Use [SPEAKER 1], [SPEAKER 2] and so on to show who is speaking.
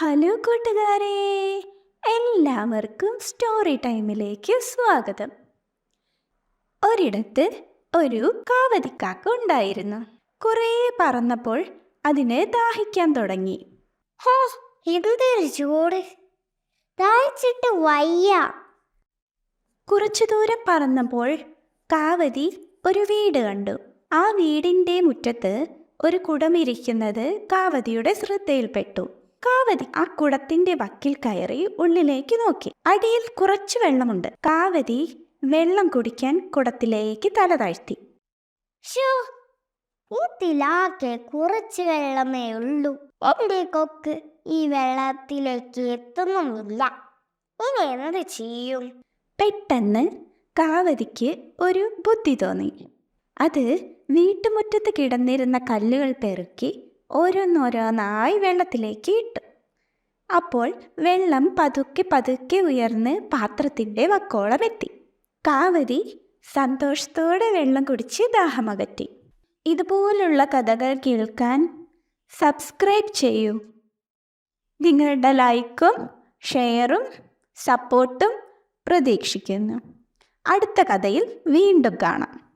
[SPEAKER 1] Hello കൂട്ടുകാരെ എല്ലാവർക്കും story ടൈമിലേക്ക് സ്വാഗതം. ഒരിടത്ത് ഒരു കാവതിക്കാക്ക ഉണ്ടായിരുന്നു. കുറേ പറന്നപ്പോൾ അതിനെ ദാഹിക്കാൻ തുടങ്ങി.
[SPEAKER 2] ഹോ എന്തൊരു ചൂട്. ദാഹിച്ചിട്ട് വയ്യ.
[SPEAKER 1] കുറച്ചു ദൂരം പറന്നപ്പോൾ കാവതി ഒരു വീട് കണ്ടു. ആ വീടിന്റെ മുറ്റത്ത് ഒരു കുടമിരിക്കുന്നത് കാവതിയുടെ ശ്രദ്ധയിൽപ്പെട്ടു. കാവതി ആ കുടത്തിന്റെ വക്കിൽ കയറി ഉള്ളിലേക്ക് നോക്കി. അടിയിൽ കുറച്ച് വെള്ളമുണ്ട്. കാവതി വെള്ളം കുടിക്കാൻ കുടത്തിലേക്ക് തല താഴ്ത്തി.
[SPEAKER 2] ഇതിലാകെ കുറച്ച് വെള്ളമേ ഉള്ളൂ. എന്റെ കൊക്ക് ഈ വെള്ളത്തിലേക്ക് എത്തുന്നുമില്ല. ഇനി എന്ത് ചെയ്യും?
[SPEAKER 1] പെട്ടെന്ന് കാവതിക്ക് ഒരു ബുദ്ധി തോന്നി. അത് വീട്ടുമുറ്റത്ത് കിടന്നിരുന്ന കല്ലുകൾ പെറുക്കി ഓരോന്നോരോന്നായി വെള്ളത്തിലേക്ക് ഇട്ടു. അപ്പോൾ വെള്ളം പതുക്കെ പതുക്കെ ഉയർന്ന് പാത്രത്തിന്റെ വക്കോളം എത്തി. കാവതി സന്തോഷത്തോടെ വെള്ളം കുടിച്ച് ദാഹമകറ്റി ഇതുപോലുള്ള കഥകൾ കേൾക്കാൻ സബ്സ്ക്രൈബ് ചെയ്യൂ. നിങ്ങളുടെ ലൈക്കും ഷെയറും സപ്പോർട്ടും പ്രതീക്ഷിക്കുന്നു. അടുത്ത കഥയിൽ വീണ്ടും കാണാം.